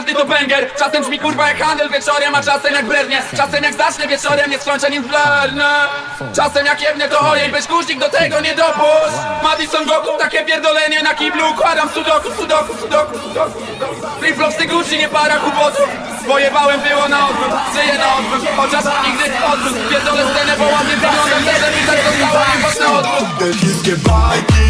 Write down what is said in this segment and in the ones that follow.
każdy to banger Czasem brzmi kurwa jak handel wieczorem, a czasem jak brednie Czasem jak zacznę wieczorem, nie skończę nim wlarnę Czasem jak jebnę to ojej, bez kuźnik do tego nie dopuść. Madison Goku, takie pierdolenie na kiblu Układam sudoku, sudoku, sudoku, sudoku. Flip-flopsy Gucci, nie para kłopotów Pojebałem było na odwrót, żyję na odwrót. Chociaż nigdy odwrót, pierdolę scenę, bo ładnie wyglądam Telewizor została nieważna odwrót. Te chińskie bajki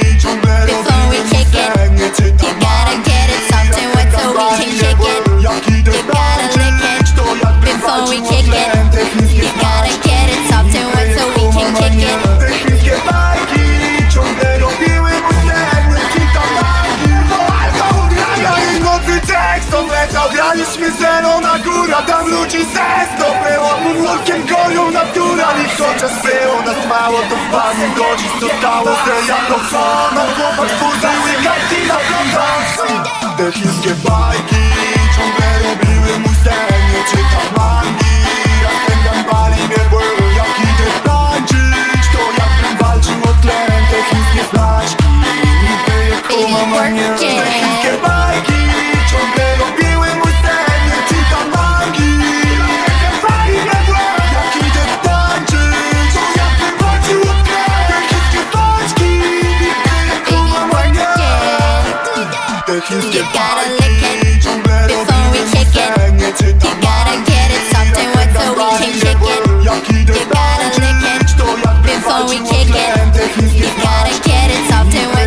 chociaż było nas mało, to w panu godzin zostało Że ja to co, na chłopak twórcy, łyka i na Te chińskie bajki you gotta lick it before we kick it. You gotta get it soft and wet so we can kick it. You gotta lick it before we kick it. You gotta get it soft and wet.